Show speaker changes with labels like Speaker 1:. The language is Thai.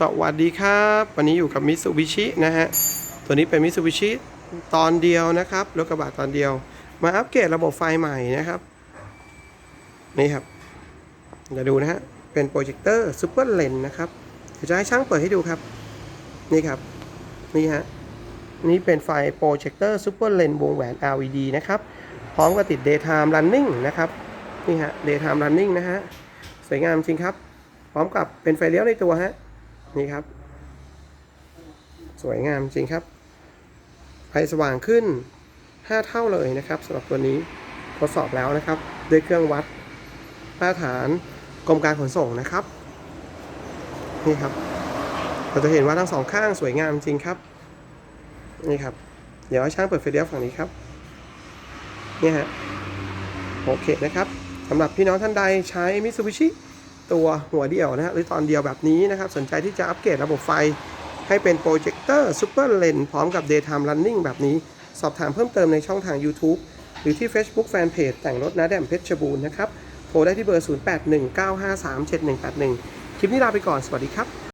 Speaker 1: สวัสดีครับ วันนี้อยู่กับมิ t ซูบิชินะฮะ ตัวนี้เป็นมิ t ซูบิชิตอนเดียวนะครับรถกระบะตอนเดียว มาอัปเกรดระบบไฟใหม่นะครับ นี่ครับจะดูนะฮะ เป็นโปรเจคเตอร์ซูเปอร์เลนนะครับเดี๋ยวจะให้ช่างเปิดให้ดูครับ นี่ครับ นี่ฮะ นี่เป็นไฟโปรเจคเตอร์ซูเปอร์เลนวงแหวน LED นะครับ พร้อมกับติด daytime running นะครับ นี่ฮะ daytime running นะฮะ สวยงามจริงครับ พร้อมกับเป็นไฟเลี้ยวในตัวฮะ นี่ครับ สวยงามจริงครับ ไฟสว่างขึ้น 5 เท่าเลยนะครับสำหรับตัวนี้ทดสอบแล้วนะครับ ด้วยเครื่องวัดมาตรฐานกรมการขนส่งนะครับ นี่ครับ เราจะเห็นว่าทั้งสองข้างสวยงามจริงครับ นี่ครับ เดี๋ยวให้ช่างเปิดไฟเลี้ยวฝั่งนี้ครับนี่ฮะ โอเคนะครับสำหรับพี่น้องท่านใดใช้ Mitsubishi ตัวหัวเดี่ยวนะฮะหรือตอนเดียวแบบนี้นะครับ สนใจที่จะอัปเกรดระบบไฟให้เป็นโปรเจคเตอร์ซูเปอร์เลนพร้อมกับ Daytime Running แบบนี้ สอบถามเพิ่มเติมในช่องทาง YouTube หรือที่ Facebook Fanpage แต่งรถนะแดมเพชรบูรณ์นะครับ โทรได้ที่เบอร์ 0819537181 คลิปนี้ลาไปก่อน สวัสดีครับ